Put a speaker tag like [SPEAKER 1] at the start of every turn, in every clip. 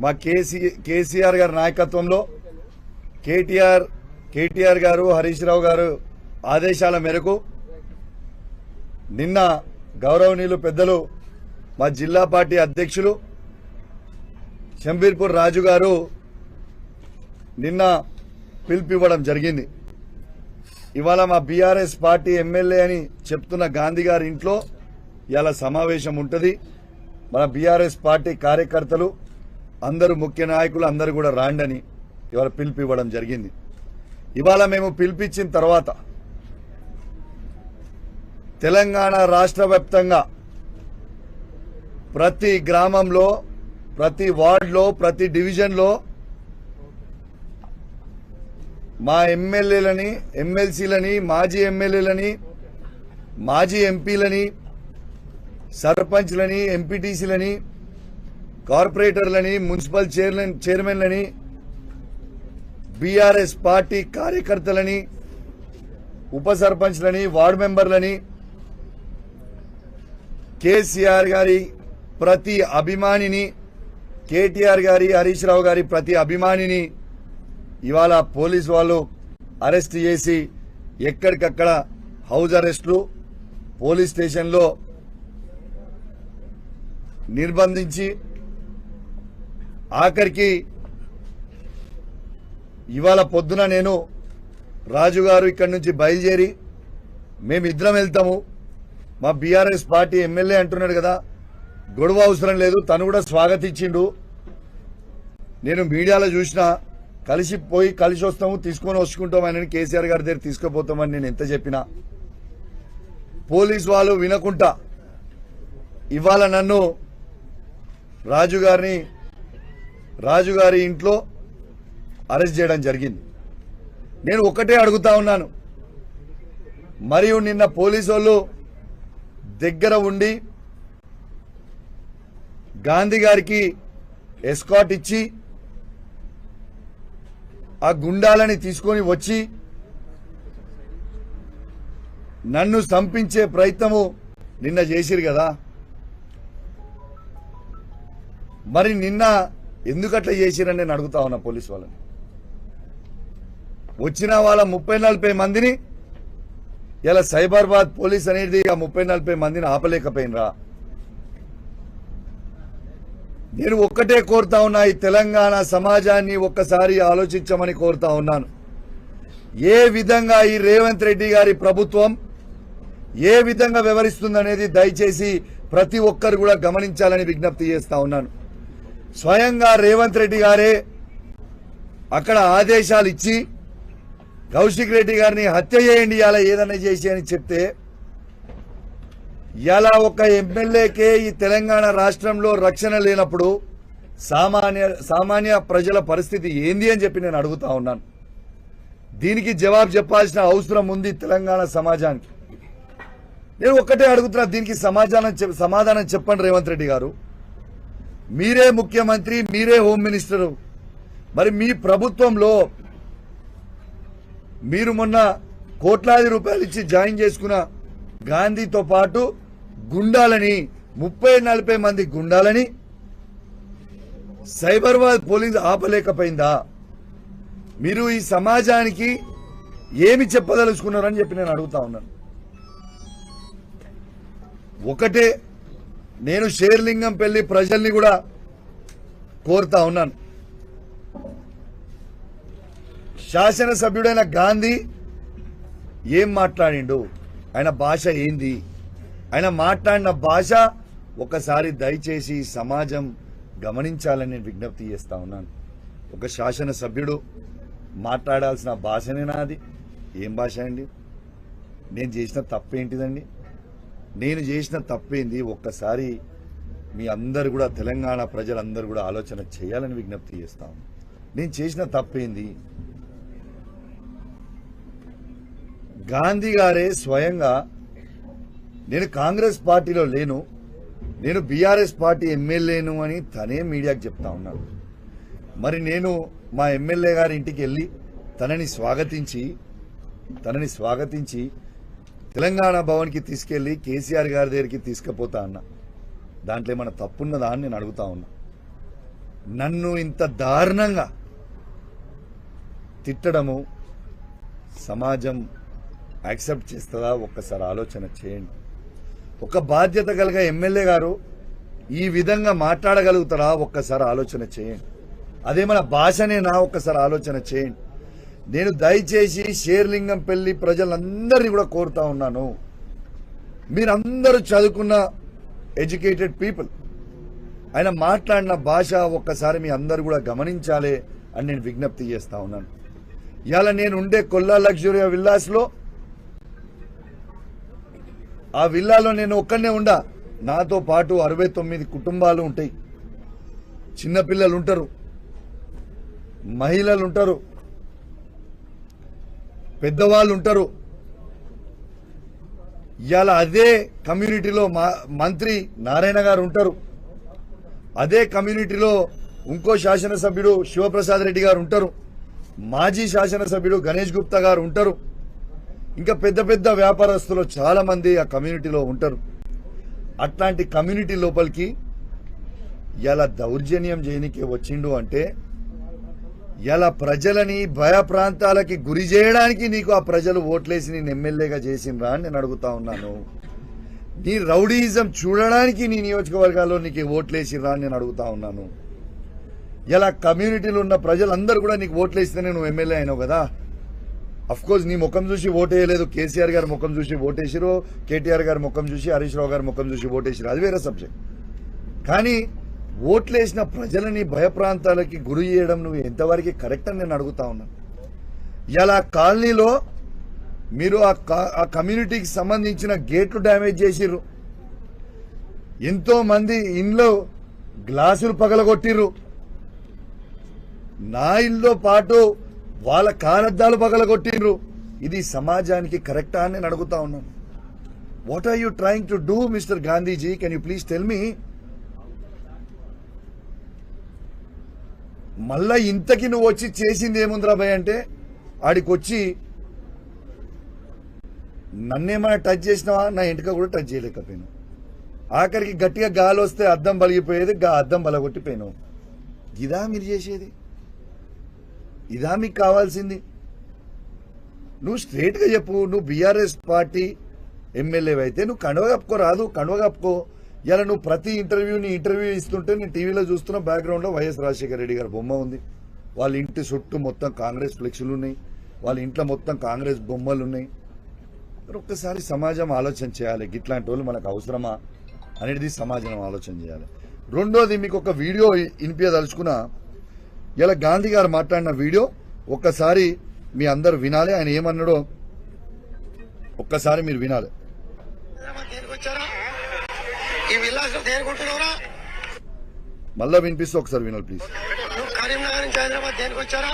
[SPEAKER 1] మా కేసీ కేసీఆర్ గారి నాయకత్వంలో కేటీఆర్ కేటీఆర్ గారు హరీష్ రావు గారు ఆదేశాల మేరకు నిన్న గౌరవనీయులు పెద్దలు మా జిల్లా పార్టీ అధ్యక్షులు షంబీర్పూర్ రాజు గారు నిన్న పిలిపివ్వడం జరిగింది. ఇవాళ మా బీఆర్ఎస్ పార్టీ ఎమ్మెల్యే అని చెప్తున్న గాంధీ గారి ఇంట్లో ఇలా సమావేశం ఉంటుంది. మన బీఆర్ఎస్ పార్టీ కార్యకర్తలు అందరూ ముఖ్య నాయకులు అందరూ కూడా రాండని ఇవాళ పిలుపివ్వడం జరిగింది. ఇవాళ మేము పిలిపించిన తర్వాత తెలంగాణ రాష్ట్ర వ్యాప్తంగా ప్రతి గ్రామంలో ప్రతి వార్డులో ప్రతి డివిజన్లో మా ఎమ్మెల్యేలని ఎమ్మెల్సీలని మాజీ ఎమ్మెల్యేలని మాజీ ఎంపీలని సర్పంచ్లని ఎంపీటీసీలని కార్పొరేటర్లని మున్సిపల్ చైర్మన్ చైర్మన్లని బీఆర్ఎస్ పార్టీ కార్యకర్తలని ఉప సర్పంచ్లని వార్డు మెంబర్లని కేసీఆర్ గారి ప్రతి అభిమానిని కేటీఆర్ గారి హరీష్ రావు గారి ప్రతి అభిమానిని ఇవాళ పోలీసు వాళ్ళు అరెస్ట్ చేసి ఎక్కడికక్కడ హౌస్ అరెస్టులు పోలీస్ స్టేషన్లో నిర్బంధించి ఆఖరికి ఇవాళ పొద్దున నేను రాజుగారు ఇక్కడి నుంచి బయలుదేరి మేమిద్దరం వెళ్తాము. మా బీఆర్ఎస్ పార్టీ ఎమ్మెల్యే అంటున్నాడు కదా గొడవ అవసరం లేదు తను కూడా స్వాగతించిండు. నేను మీడియాలో చూసిన కలిసి పోయి కలిసి వస్తాము తీసుకొని వచ్చుకుంటామని కేసీఆర్ గారి దగ్గర తీసుకుపోతామని నేను ఎంత చెప్పినా. పోలీస్ వాళ్ళు వినకుండా ఇవాళ నన్ను రాజుగారిని రాజుగారి ఇంట్లో అరెస్ట్ చేయడం జరిగింది. నేను ఒక్కటే అడుగుతా ఉన్నాను. మరియు నిన్న పోలీసు వాళ్ళు దగ్గర ఉండి గాంధీ గారికి ఎస్కాట్ ఇచ్చి ఆ గుండాలని తీసుకొని వచ్చి నన్ను సంపించే ప్రయత్నము నిన్న చేసిరు కదా. మరి నిన్న ఎందుకట్లా చేసిరని నేను అడుగుతా ఉన్నా పోలీస్ వాళ్ళని. వచ్చిన వాళ్ళ ముప్పై నలభై మందిని ఇలా సైబరాబాద్ పోలీస్ అనేది ఆ ముప్పై నలభై మందిని ఆపలేకపోయినరా? నేను ఒక్కటే కోరుతా ఉన్నా ఈ తెలంగాణ సమాజాన్ని ఒక్కసారి ఆలోచించమని కోరుతా ఉన్నాను. ఏ విధంగా ఈ రేవంత్ రెడ్డి గారి ప్రభుత్వం ఏ విధంగా వ్యవహరిస్తుందనేది దయచేసి ప్రతి ఒక్కరు కూడా గమనించాలని విజ్ఞప్తి చేస్తా ఉన్నాను. స్వయంగా రేవంత్ రెడ్డి గారే అక్కడ ఆదేశాలు ఇచ్చి కౌశిక్ రెడ్డి గారిని హత్య చేయండి ఇలా ఏదైనా చేసి అని చెప్తే ఇలా ఒక ఎమ్మెల్యేకే ఈ తెలంగాణ రాష్ట్రంలో రక్షణ లేనప్పుడు సామాన్య సామాన్య ప్రజల పరిస్థితి ఏంది అని చెప్పి నేను అడుగుతా ఉన్నాను. దీనికి జవాబు చెప్పాల్సిన అవసరం ఉంది తెలంగాణ సమాజానికి. నేను ఒక్కటే అడుగుతున్నా దీనికి సమాధానం సమాధానం చెప్పండి రేవంత్ రెడ్డి గారు. మీరే ముఖ్యమంత్రి మీరే హోమ్ మినిస్టరు. మరి మీ ప్రభుత్వంలో మీరు మొన్న కోట్లాది రూపాయలు ఇచ్చి జాయిన్ చేసుకున్న గాంధీతో పాటు గుండాలని ముప్పై నలభై మంది గుండాలని సైబరాబాద్ పోలీస్ ఆపలేకపోయిందా? మీరు ఈ సమాజానికి ఏమి చెప్పదలుచుకున్నారని చెప్పి నేను అడుగుతా ఉన్నాను. ఒకటే నేను షేర్లింగం పెళ్ళి ప్రజల్ని కూడా కోరుతా ఉన్నాను. శాసనసభ్యుడైన గాంధీ ఏం మాట్లాడిండు? ఆయన భాష ఏంది? ఆయన మాట్లాడిన భాష ఒకసారి దయచేసి సమాజం గమనించాలని నేను విజ్ఞప్తి చేస్తా ఉన్నాను. ఒక శాసనసభ్యుడు మాట్లాడాల్సిన భాషనే నాది. ఏం భాష అండి? నేను చేసిన తప్పేంటిదండి? నేను చేసిన తప్పేంది? ఒక్కసారి మీ అందరు కూడా తెలంగాణ ప్రజలందరూ కూడా ఆలోచన చేయాలని విజ్ఞప్తి చేస్తాం నేను చేసిన తప్పేంది? గాంధీ గారే స్వయంగా నేను కాంగ్రెస్ పార్టీలో లేను నేను బీఆర్ఎస్ పార్టీ ఎమ్మెల్యేను అని తనే మీడియాకు చెప్తా ఉన్నాడు. మరి నేను మా ఎమ్మెల్యే గారి ఇంటికి వెళ్ళి తనని స్వాగతించి తనని స్వాగతించి తెలంగాణ భవన్కి తీసుకెళ్ళి కేసీఆర్ గారి దగ్గరికి తీసుకుపోతా అన్నా. దాంట్లో ఏమైనా తప్పున్నదా అని నేను అడుగుతా ఉన్నా. నన్ను ఇంత దారుణంగా తిట్టడము సమాజం యాక్సెప్ట్ చేస్తుందా? ఒక్కసారి ఆలోచన చేయండి. ఒక బాధ్యత కలిగ ఎమ్మెల్యే గారు ఈ విధంగా మాట్లాడగలుగుతారా? ఒక్కసారి ఆలోచన చేయండి. అదే మన భాషనేనా? ఒక్కసారి ఆలోచన చేయండి. నేను దయచేసి షేర్లింగం పెళ్ళి ప్రజలందరినీ కూడా కోరుతా ఉన్నాను. మీరందరూ చదువుకున్న ఎడ్యుకేటెడ్ పీపుల్. ఆయన మాట్లాడిన భాష ఒక్కసారి మీ అందరు కూడా గమనించాలి అని నేను విజ్ఞప్తి చేస్తా ఉన్నాను. ఇవాళ నేను ఉండే కొల్లా లగ్జరీ విల్లాస్లో ఆ విల్లాలో నేను ఒక్కనే ఉండా. నాతో పాటు అరవై తొమ్మిది కుటుంబాలు ఉంటాయి. చిన్నపిల్లలు ఉంటారు మహిళలు ఉంటారు పెద్దవాళ్ళు ఉంటారు ఇవాళ అదే కమ్యూనిటీలో మా మంత్రి నారాయణ గారు ఉంటారు అదే కమ్యూనిటీలో ఇంకో శాసనసభ్యుడు శివప్రసాద్ రెడ్డి గారు ఉంటారు మాజీ శాసనసభ్యుడు గణేష్ గుప్తా గారు ఉంటారు ఇంకా పెద్ద పెద్ద వ్యాపారస్తులు చాలా మంది ఆ కమ్యూనిటీలో ఉంటారు. అట్లాంటి కమ్యూనిటీ లోపలికి ఇలా దౌర్జన్యం చేయనికే వచ్చిండు అంటే ఇలా ప్రజలని భయ ప్రాంతాలకి గురి చేయడానికి నీకు ఆ ప్రజలు ఓట్లేసి నేను ఎమ్మెల్యేగా చేసిండ్రా అని నేను అడుగుతా ఉన్నాను. నీ రౌడీయిజం చూడడానికి నీ నియోజకవర్గాల్లో నీకు ఓట్లేసిర్రా అని నేను అడుగుతా ఉన్నాను. ఇలా కమ్యూనిటీలో ఉన్న ప్రజలందరూ కూడా నీకు ఓట్లేస్తేనే నువ్వు ఎమ్మెల్యే అయినావు కదా? అఫ్కోర్స్ నీ ముఖం చూసి ఓటేయలేదు. కేసీఆర్ గారి ముఖం చూసి ఓటేసిరు కేటీఆర్ గారి ముఖం చూసి హరీష్ రావు గారి ముఖం చూసి ఓటేసిరు అది వేరే సబ్జెక్ట్ కానీ ఓట్లేసిన ప్రజలని భయప్రాంతాలకి గురి చేయడం నువ్వు ఎంతవరకు కరెక్ట్ అని నేను అడుగుతా ఉన్నాను ఇలా కాలనీలో మీరు ఆ కా- ఆ కమ్యూనిటీకి సంబంధించిన గేట్లు డ్యామేజ్ చేసిర్రు. ఎంతో మంది ఇంట్లో గ్లాసులు పగలగొట్టిర్రు. నా ఇల్లుతో పాటు వాళ్ళ కారద్దాలు పగలగొట్టిండ్రు ఇది సమాజానికి కరెక్టా అని నేను అడుగుతా ఉన్నాను what are you trying to do mister Gandhiji can you please tell me మళ్ళా ఇంతకి నువ్వు వచ్చి చేసింది ఏముందిరా భయ్ అంటే ఆడికి వచ్చి నన్నేమైనా టచ్ చేసినావా? నా ఇంటిక కూడా టచ్ చేయలేకపోయాను ఆఖరికి గట్టిగా గాలి వస్తే అద్దం బలిగిపోయేది గా అద్దం బలగొట్టిపోయాను ఇదా మీరు చేసేది? ఇదా మీకు కావాల్సింది? నువ్వు స్ట్రేట్గా చెప్పు నువ్వు బీఆర్ఎస్ పార్టీ ఎమ్మెల్యేవి అయితే నువ్వు కండువ కప్పుకో రాదు కండువ కప్పుకో. ఇలా నువ్వు ప్రతి ఇంటర్వ్యూని ఇంటర్వ్యూ ఇస్తుంటే నేను టీవీలో చూస్తున్న బ్యాక్గ్రౌండ్లో వైఎస్ రాజశేఖర రెడ్డి గారి బొమ్మ ఉంది. వాళ్ళ ఇంటి చుట్టూ మొత్తం కాంగ్రెస్ ఫ్లెక్సులు ఉన్నాయి. వాళ్ళ ఇంట్లో మొత్తం కాంగ్రెస్ బొమ్మలు ఉన్నాయి. మరి ఒక్కసారి సమాజం ఆలోచన చేయాలి. ఇట్లాంటి వాళ్ళు మనకు అవసరమా అనేది సమాజం ఆలోచన చేయాలి. రెండోది మీకు ఒక వీడియో వినిపించదలుచుకున్న. ఇలా గాంధీ గారు మాట్లాడిన వీడియో ఒక్కసారి మీ అందరు వినాలి. ఆయన ఏమన్నాడో ఒక్కసారి మీరు వినాలి
[SPEAKER 2] హైదరాబాద్ దేనికి వచ్చారా ఈ విల్లాస్ దేనికుంటున్నావురా
[SPEAKER 1] మళ్ళా వినిపిస్తే ఒకసారి వినాలి ప్లీజ్
[SPEAKER 2] నువ్వు కరీంనగర్ నుంచి హైదరాబాద్ దేనికి వచ్చారా?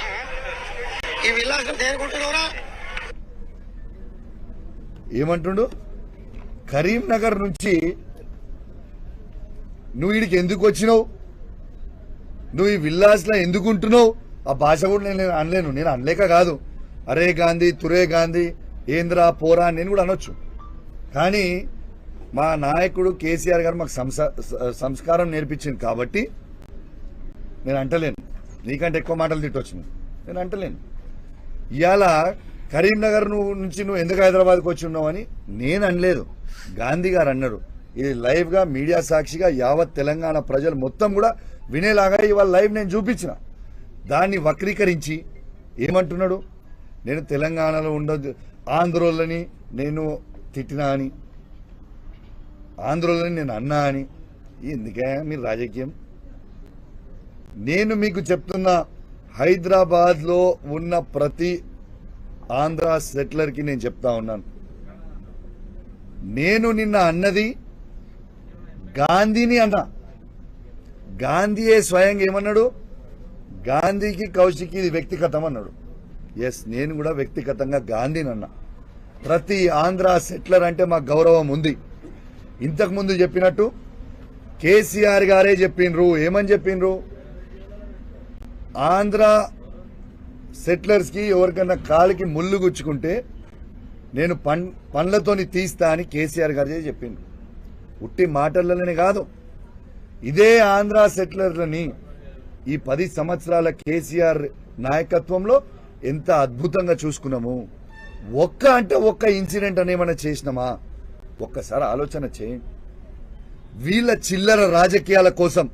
[SPEAKER 2] ఈ విల్లాస్ దేనికుంటున్నావురా
[SPEAKER 1] ఏమంటుండు? కరీంనగర్ నుంచి నువ్వు వీడికి ఎందుకు వచ్చినావు? నువ్వు ఈ విల్లాస్లో ఎందుకు ఉంటున్నావు? ఆ భాష కూడా నేను అనలేను నేను అనలేక కాదు. అరే గాంధీ తురే గాంధీ ఏంద్రా పోరా నేను కూడా అనొచ్చు. కానీ మా నాయకుడు కేసీఆర్ గారు మాకు సంస- సంస్కారం నేర్పించింది కాబట్టి నేను అంటలేను. నీకంటే ఎక్కువ మాటలు తిట్టొచ్చు నేను అంటలేను. ఇవాళ కరీంనగర్ నువ్వు నుంచి నువ్వు ఎందుకు హైదరాబాద్కి వచ్చి ఉన్నావని నేను అనలేదు. గాంధీ గారు అన్నారు. ఇది లైవ్గా మీడియా సాక్షిగా యావత్ తెలంగాణ ప్రజలు మొత్తం కూడా వినేలాగా ఇవాళ లైవ్ నేను చూపించిన. దాన్ని వక్రీకరించి ఏమంటున్నాడు? నేను తెలంగాణలో ఉండదు ఆంధ్రోళ్ళని నేను తిట్టినా అని. ఆంధ్రలో నేను అన్నా అని. ఎందుకే మీరు రాజకీయం? నేను మీకు చెప్తున్న హైదరాబాద్లో ఉన్న ప్రతి ఆంధ్ర సెటిలర్కి నేను చెప్తా ఉన్నాను. నేను నిన్న అన్నది గాంధీని అన్నా. గాంధీయే స్వయంగా ఏమన్నాడు? గాంధీకి కౌశికి ఇది వ్యక్తిగతం అన్నాడు. ఎస్ నేను కూడా వ్యక్తిగతంగా గాంధీని అన్నా. ప్రతి ఆంధ్ర సెటిలర్ అంటే మా గౌరవం ఉంది. ఇంతకు ముందు చెప్పినట్టు కేసీఆర్ గారే చెప్పిండ్రు. ఏమని చెప్పిండ్రు? ఆంధ్ర సెటిలర్స్కి ఎవరికన్నా కాలికి ముళ్ళు గుచ్చుకుంటే నేను పం పండ్లతోని తీస్తా అని కేసీఆర్ గారే చెప్పిండు ఉట్టి మాటలలోనే కాదు. ఇదే ఆంధ్ర సెటిలర్లని ఈ పది సంవత్సరాల కేసీఆర్ నాయకత్వంలో ఎంత అద్భుతంగా చూసుకున్నాము. ఒక్క అంటే ఒక్క ఇన్సిడెంట్ అని ఏమైనా చేసినామా? ఒక్కసారి ఆలోచన చేయండి వీళ్ళ చిల్లర రాజకీయాల కోసం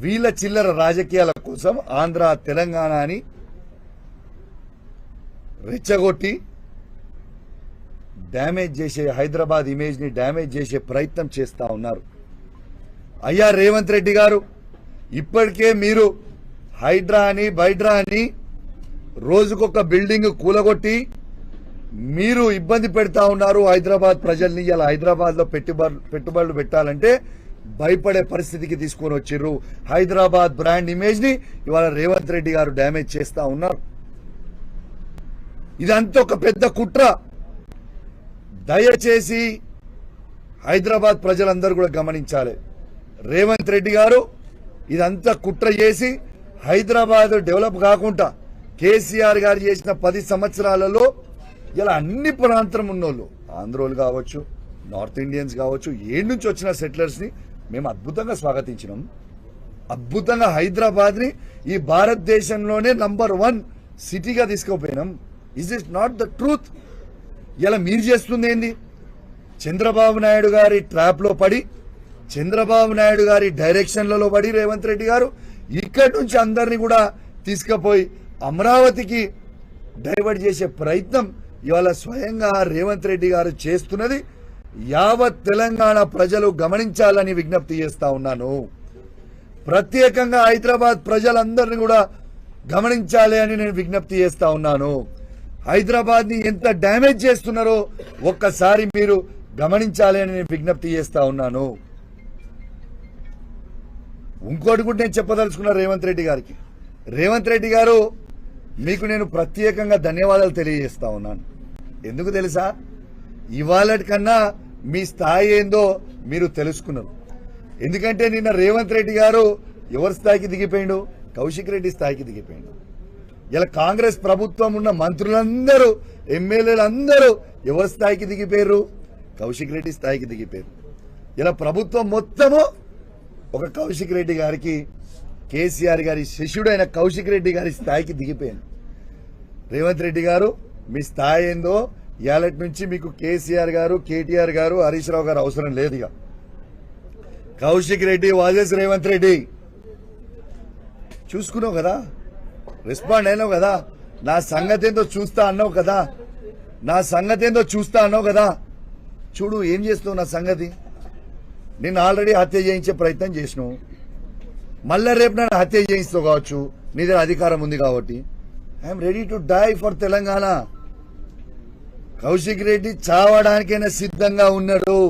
[SPEAKER 1] వీళ్ళ చిల్లర రాజకీయాల కోసం ఆంధ్ర తెలంగాణ అని రెచ్చగొట్టి డ్యామేజ్ చేసే హైదరాబాద్ ఇమేజ్ని డ్యామేజ్ చేసే ప్రయత్నం చేస్తూ ఉన్నారు. అయ్యా రేవంత్ రెడ్డి గారు ఇప్పటికే మీరు హైడ్రా అని బైడ్రా అని రోజుకొక బిల్డింగ్ కూలగొట్టి మీరు ఇబ్బంది పెడతా ఉన్నారు హైదరాబాద్ ప్రజల్ని ఇలా హైదరాబాద్లో పెట్టుబడులు పెట్టుబడులు పెట్టాలంటే భయపడే పరిస్థితికి తీసుకొని వచ్చిర్రు. హైదరాబాద్ బ్రాండ్ ఇమేజ్ని ఇవాళ రేవంత్ రెడ్డి గారు డ్యామేజ్ చేస్తా ఉన్నారు. ఇదంతా ఒక పెద్ద కుట్ర. దయచేసి హైదరాబాద్ ప్రజలందరూ కూడా గమనించాలి. రేవంత్ రెడ్డి గారు ఇదంతా కుట్ర చేసి హైదరాబాద్ డెవలప్ కాకుండా కేసీఆర్ గారు చేసిన పది సంవత్సరాలలో ఇలా అన్ని ప్రాంతం ఉన్నోళ్ళు ఆంధ్రోలు కావచ్చు నార్త్ ఇండియన్స్ కావచ్చు ఏడు నుంచి వచ్చిన సెటిలర్స్ని మేము అద్భుతంగా స్వాగతించినాం. అద్భుతంగా హైదరాబాద్ని ఈ భారతదేశంలోనే నంబర్ వన్ సిటీగా తీసుకుపోయినాం. Is is not the truth ఇలా మీరు చేస్తుంది ఏంది? చంద్రబాబు నాయుడు గారి ట్రాప్లో పడి చంద్రబాబు నాయుడు గారి డైరెక్షన్లలో పడి రేవంత్ రెడ్డి గారు ఇక్కడి నుంచి అందరినీ కూడా తీసుకుపోయి అమరావతికి డైవర్ట్ చేసే ప్రయత్నం ఇవాళ స్వయంగా రేవంత్ రెడ్డి గారు చేస్తున్నది యావత్ తెలంగాణ ప్రజలు గమనించాలని విజ్ఞప్తి చేస్తా ఉన్నాను. ప్రత్యేకంగా హైదరాబాద్ ప్రజలందరినీ కూడా గమనించాలి అని నేను విజ్ఞప్తి చేస్తా ఉన్నాను. హైదరాబాద్ని ఎంత డ్యామేజ్ చేస్తున్నారో ఒక్కసారి మీరు గమనించాలి అని నేను విజ్ఞప్తి చేస్తా ఉన్నాను. ఇంకోటి కూడా నేను చెప్పదలుచుకున్నా రేవంత్ రెడ్డి గారికి. రేవంత్ రెడ్డి గారు మీకు నేను ప్రత్యేకంగా ధన్యవాదాలు తెలియజేస్తా ఉన్నాను. ఎందుకు తెలుసా? ఇవాళ కన్నా మీ స్థాయి ఏందో మీరు తెలుసుకున్నారు. ఎందుకంటే నిన్న రేవంత్ రెడ్డి గారు ఎవరి స్థాయికి దిగిపోయిండు? కౌశిక్ రెడ్డి స్థాయికి దిగిపోయిండు. ఇలా కాంగ్రెస్ ప్రభుత్వం ఉన్న మంత్రులందరూ ఎమ్మెల్యేలు అందరూ ఎవరి స్థాయికి దిగిపోయారు కౌశిక్ రెడ్డి స్థాయికి దిగిపోయారు ఇలా ప్రభుత్వం మొత్తము ఒక కౌశిక్ రెడ్డి గారికి కేసీఆర్ గారి శిష్యుడైన కౌశిక్ రెడ్డి గారి స్థాయికి దిగిపోయాను రేవంత్ రెడ్డి గారు మీ స్థాయి ఏందో ఇవాళటి నుంచి మీకు కేసీఆర్ గారు కేటీఆర్ గారు హరీష్ రావు గారు అవసరం లేదు ఇక. కౌశిక్ రెడ్డి వాజెస్ రేవంత్ రెడ్డి. చూసుకున్నావు కదా? రెస్పాండ్ అయినావు కదా? నా సంగతి ఏందో చూస్తా అన్నావు కదా? నా సంగతి ఏందో చూస్తా అన్నావు కదా? చూడు ఏం చేస్తావు నా సంగతి? నేను ఆల్రెడీ హత్య చేయించే ప్రయత్నం చేసినావు. మళ్ళా రేపు నన్ను హత్య చేయిస్తావు కావచ్చు. నీ దగ్గర అధికారం ఉంది కాబట్టి. I'm ready to die for Telangana. Kaushik Reddy చావడానికైనా సిద్ధంగా ఉన్నాడు.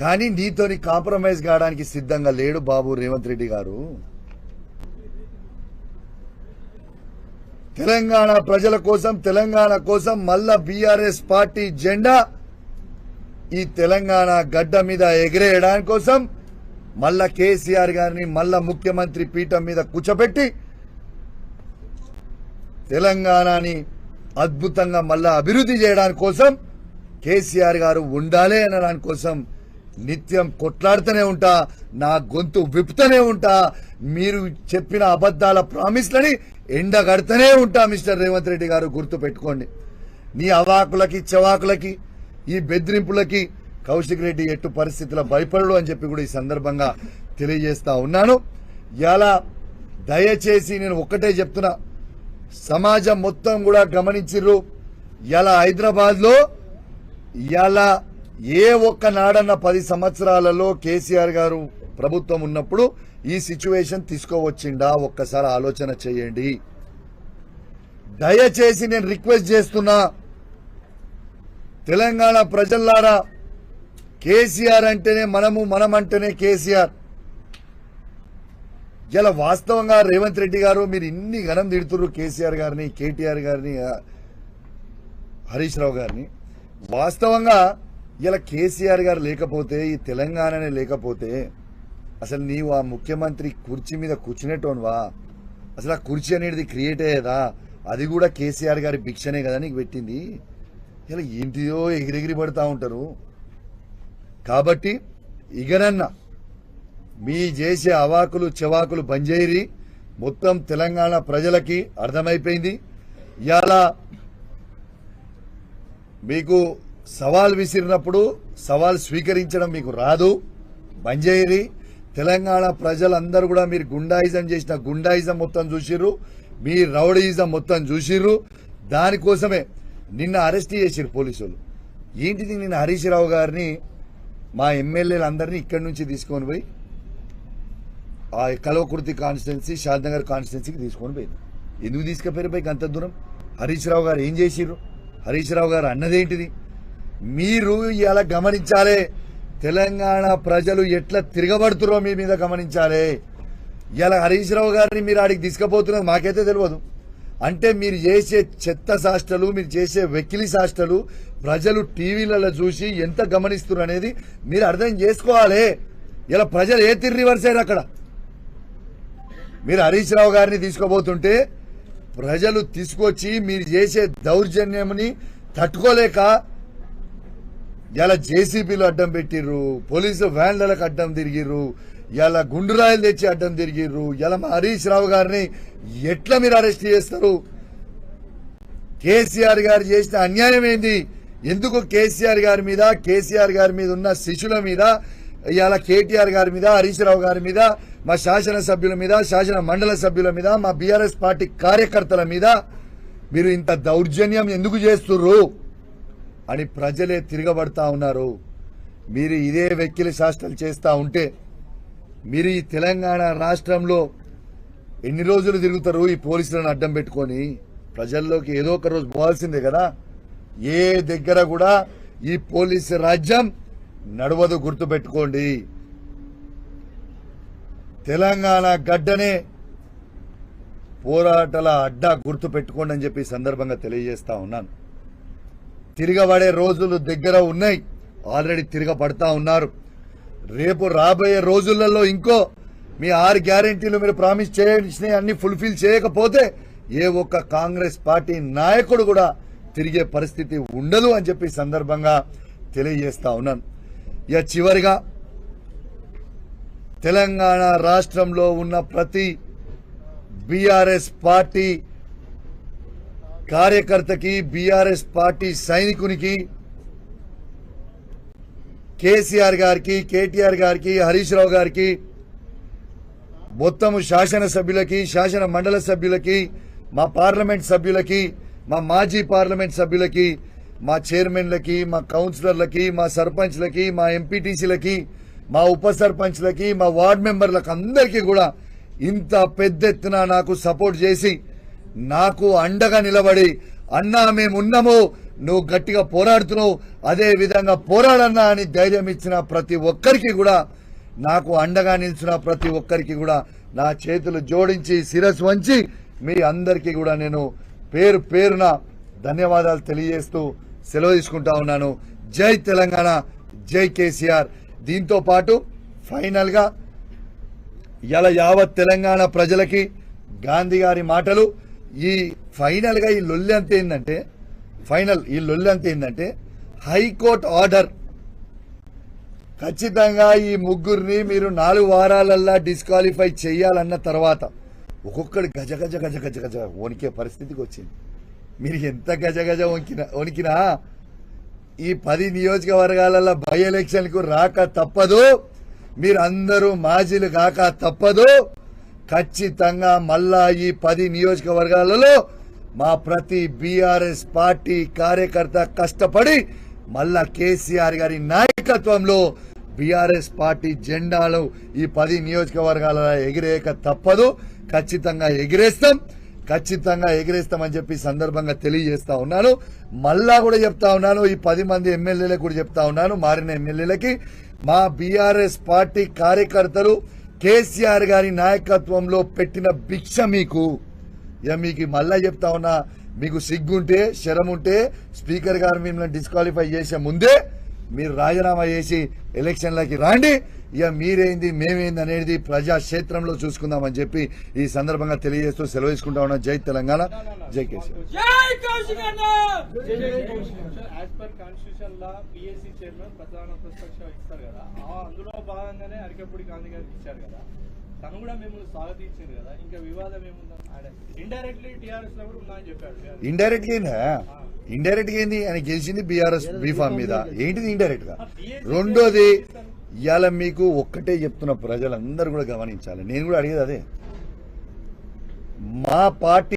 [SPEAKER 1] కానీ నీతోని కాంప్రమైజ్ కావడానికి సిద్ధంగా లేడు బాబు రేవంత్ రెడ్డి గారు. తెలంగాణ ప్రజల కోసం తెలంగాణ కోసం మళ్ళా బీఆర్ఎస్ పార్టీ జెండా ఈ తెలంగాణ గడ్డ మీద ఎగిరేయడానికి కోసం మళ్ళా కేసీఆర్ గారిని మళ్ళా ముఖ్యమంత్రి పీఠం మీద కూర్చోబెట్టి తెలంగాణని అద్భుతంగా మళ్ళా అభివృద్ధి చేయడానికి కోసం కేసీఆర్ గారు ఉండాలి అనడానికి కోసం నిత్యం కొట్లాడుతూనే ఉంటా నా గొంతు విప్పుతూనే ఉంటా మీరు చెప్పిన అబద్ధాల ప్రామిస్లని ఎండగడుతూనే ఉంటా మిస్టర్ రేవంత్ రెడ్డి గారు గుర్తు పెట్టుకోండి నీ అవాకులకి చవాకులకి ఈ బెదిరింపులకి కౌశిక్ రెడ్డి ఎట్టు పరిస్థితుల భయపడడు అని చెప్పి కూడా ఈ సందర్భంగా తెలియజేస్తా ఉన్నాను. ఇలా దయచేసి నేను ఒక్కటే చెప్తున్నా సమాజం మొత్తం కూడా గమనించిర్రు. ఇలా హైదరాబాద్లో ఇలా ఏ ఒక్క నాడన్న పది సంవత్సరాలలో కేసీఆర్ గారు ప్రభుత్వం ఉన్నప్పుడు ఈ సిచ్యువేషన్ తీసుకోవచ్చిండా? ఒక్కసారి ఆలోచన చేయండి. దయచేసి నేను రిక్వెస్ట్ చేస్తున్నా తెలంగాణ ప్రజల్లారా కేసీఆర్ అంటేనే మనము మనం అంటేనే కేసీఆర్. ఇలా వాస్తవంగా రేవంత్ రెడ్డి గారు మీరు ఇన్ని ఘనం తిడుతున్నారు కేసీఆర్ గారిని కేటీఆర్ గారిని హరీష్ రావు గారిని. వాస్తవంగా ఇలా కేసీఆర్ గారు లేకపోతే ఈ తెలంగాణనే లేకపోతే అసలు నీవు ఆ ముఖ్యమంత్రి కుర్చీ మీద కూర్చునేటోన్వా? అసలు ఆ కుర్చీ అనేది క్రియేట్ అయ్యేదా? అది కూడా కేసీఆర్ గారి భిక్షనే కదా నీకు పెట్టింది? ఇలా ఏంటిదో ఎగిరెగిరి పడతా ఉంటారు. కాబట్టి ఇగనన్నా మీ చేసే అవాకులు చెవాకులు బంజేరి. మొత్తం తెలంగాణ ప్రజలకి అర్థమైపోయింది. ఇవాళ మీకు సవాల్ విసిరినప్పుడు సవాల్ స్వీకరించడం మీకు రాదు. బంజేరి తెలంగాణ ప్రజలందరూ కూడా మీరు గుండాయిజం చేసిన గుండాయిజం మొత్తం చూసిర్రు. మీ రౌడీయిజం మొత్తం చూసిర్రు. దానికోసమే నిన్న అరెస్ట్ చేసిర్రు పోలీసులు. ఏంటిది నిన్న హరీష్ రావు గారిని మా ఎమ్మెల్యేలందరినీ ఇక్కడి నుంచి తీసుకొని పోయి ఆ కలవకుర్తి కాన్స్టిట్యున్సీ షాద్నగర్ కాన్స్టిట్యున్సీకి తీసుకొని పోయింది. ఎందుకు తీసుకుపోయారు పైకి అంత దూరం? హరీష్ రావు గారు ఏం చేసిర్రు? హరీష్ రావు గారు అన్నదేంటిది? మీరు ఇలా గమనించాలే తెలంగాణ ప్రజలు ఎట్లా తిరగబడుతురో మీ మీద గమనించాలి. ఇలా హరీష్ రావు గారిని మీరు ఆడికి తీసుకుపోతున్నది మాకైతే తెలియదు. అంటే మీరు చేసే చెత్త సాష్టలు మీరు చేసే వెకిలి సాష్టలు ప్రజలు టీవీలలో చూసి ఎంత గమనిస్తున్నారు అనేది మీరు అర్థం చేసుకోవాలి. ఇలా ప్రజలు ఏ తిరిగి రివర్స్ అయ్యారు అక్కడ? మీరు హరీష్ రావు గారిని తీసుకోబోతుంటే ప్రజలు తీసుకొచ్చి మీరు చేసే దౌర్జన్యంని తట్టుకోలేక ఇలా జేసీబీలు అడ్డం పెట్టిర్రు పోలీసు వ్యాన్లకు అడ్డం తిరిగిర్రు ఇలా గుండురాయలు తెచ్చి అడ్డం తిరిగిర్రు ఇలా మా హరీష్ రావు గారిని ఎట్లా మీరు అరెస్ట్ చేస్తారు? కేసీఆర్ గారు చేసిన అన్యాయం ఏంది? ఎందుకు కేసీఆర్ గారి మీద కేసీఆర్ గారి మీద ఉన్న శిష్యుల మీద ఇలా కేటీఆర్ గారి మీద హరీష్ రావు గారి మీద మా శాసన సభ్యుల మీద శాసన మండల సభ్యుల మీద మా బీఆర్ఎస్ పార్టీ కార్యకర్తల మీద మీరు ఇంత దౌర్జన్యం ఎందుకు చేస్తుర్రు? అని ప్రజలే తిరగబడతా ఉన్నారు. మీరు ఇదే వెక్కిలి శాస్త్రాలు చేస్తూ ఉంటే మీరు ఈ తెలంగాణ రాష్ట్రంలో ఎన్ని రోజులు తిరుగుతారు? ఈ పోలీసులను అడ్డం పెట్టుకొని ప్రజల్లోకి ఏదో ఒక రోజు పోవాల్సిందే కదా. ఏ దగ్గర కూడా ఈ పోలీసు రాజ్యం నడవదు గుర్తుపెట్టుకోండి. తెలంగాణ గడ్డనే పోరాటాల అడ్డా గుర్తు పెట్టుకోండి అని చెప్పి సందర్భంగా తెలియజేస్తా ఉన్నాను. తిరగబడే రోజులు దగ్గర ఉన్నాయి. ఆల్రెడీ తిరగబడతా ఉన్నారు. రేపు రాబోయే రోజులలో ఇంకో మీ ఆరు గ్యారెంటీలు మీరు ప్రామిస్ చేయాల్సినవి అన్ని ఫుల్ఫిల్ చేయకపోతే ఏ ఒక్క కాంగ్రెస్ పార్టీ నాయకుడు కూడా తిరిగే పరిస్థితి ఉండదు అని చెప్పి సందర్భంగా తెలియజేస్తా ఉన్నాను. ఇక చివరిగా తెలంగాణ రాష్ట్రంలో ఉన్న ప్రతి బీఆర్ఎస్ పార్టీ కార్యకర్తకి బీఆర్ఎస్ పార్టీ సైనికునికి కేసీఆర్ గారికి కేటీఆర్ గారికి హరీష్ రావు గారికి మొత్తము శాసనసభ్యులకి శాసన మండల సభ్యులకి మా పార్లమెంట్ సభ్యులకి మా మాజీ పార్లమెంట్ సభ్యులకి మా చైర్మన్లకి మా కౌన్సిలర్లకి మా సర్పంచ్లకి మా ఎంపీటీసీలకి మా ఉప సర్పంచ్లకి మా వార్డ్ మెంబర్లకు అందరికీ కూడా ఇంత పెద్ద ఎత్తున నాకు సపోర్ట్ చేసి నాకు అండగా నిలబడి అన్నా మేమున్నాము నువ్వు గట్టిగా పోరాడుతున్నావు అదే విధంగా పోరాడన్నా అని ధైర్యం ఇచ్చిన ప్రతి ఒక్కరికి కూడా నాకు అండగా నిలిచిన ప్రతి ఒక్కరికి కూడా నా చేతులు జోడించి శిరస్సు వంచి మీ అందరికీ కూడా నేను పేరు పేరున ధన్యవాదాలు తెలియజేస్తూ సెలవు తీసుకుంటా ఉన్నాను. జై తెలంగాణ జై కేసీఆర్. దీంతో పాటు ఫైనల్గా ఇలా యావత్ తెలంగాణ ప్రజలకి గాంధీ గారి మాటలు ఈ ఫైనల్గా ఈ లొల్లి అంత ఏంటంటే ఫైనల్ ఈ లొల్లి అంత ఏంటంటే హైకోర్టు ఆర్డర్. ఖచ్చితంగా ఈ ముగ్గురిని మీరు నాలుగు వారాలల్లా డిస్క్వాలిఫై చేయాలన్న తర్వాత ఒక్కొక్కడు గజ గజ గజ గజ గజ వణికే పరిస్థితికి వచ్చింది. మీరు ఎంత గజ గజ వణికినా వణికినా ఈ పది నియోజకవర్గాలలో బై ఎలక్షన్కు రాక తప్పదు. మీరందరూ మాజీలు కాక తప్పదు. ఖచ్చితంగా మళ్ళా ఈ పది నియోజకవర్గాలలో మా ప్రతి బీఆర్ఎస్ పార్టీ కార్యకర్త కష్టపడి మళ్ళా కేసీఆర్ గారి నాయకత్వంలో బీఆర్ఎస్ పార్టీ జెండాలు ఈ పది నియోజకవర్గాలలో ఎగిరేయక తప్పదు. ఖచ్చితంగా ఎగిరేస్తాం. ఖచ్చితంగా ఎగిరేస్తామని చెప్పి సందర్భంగా తెలియజేస్తా ఉన్నాను. మళ్ళా కూడా చెప్తా ఉన్నాను. ఈ పది మంది ఎమ్మెల్యేలకు కూడా చెప్తా ఉన్నాను. మారిన ఎమ్మెల్యేలకి మా బీఆర్ఎస్ పార్టీ కార్యకర్తలు కేసీఆర్ గారి నాయకత్వంలో పెట్టిన భిక్ష మీకు. ఇక మీకు మళ్ళా చెప్తా ఉన్నా మీకు సిగ్గుంటే శరం ఉంటే స్పీకర్ గారు మిమ్మల్ని డిస్క్వాలిఫై చేసే ముందే మీరు రాజీనామా చేసి ఎలక్షన్లకి రాండి. ఇక మీరేంది మేమేంది అనేది ప్రజాక్షేత్రంలో చూసుకుందామని చెప్పి ఈ సందర్భంగా తెలియజేస్తూ సెలవు తీసుకుంటా ఉన్నాం. జై తెలంగాణ జై కేసీఆర్.
[SPEAKER 3] తను కూడా మిమ్మల్ని స్వాగతించారు కదా. ఇంకా వివాదం ఏముందా ఇండైరెక్ట్లీ టిఆర్ఎస్లో కూడా చెప్పాడు.
[SPEAKER 1] ఇండైరెక్ట్గా ఏంది? ఆయన గెలిచింది బీఆర్ఎస్ బీఫామ్ మీద. ఏంటిది ఇండైరెక్ట్గా రెండోది ఇవాళ మీకు ఒక్కటే చెప్తున్న ప్రజలందరూ కూడా గమనించాలి. నేను కూడా అడిగేది అదే. మా పార్టీ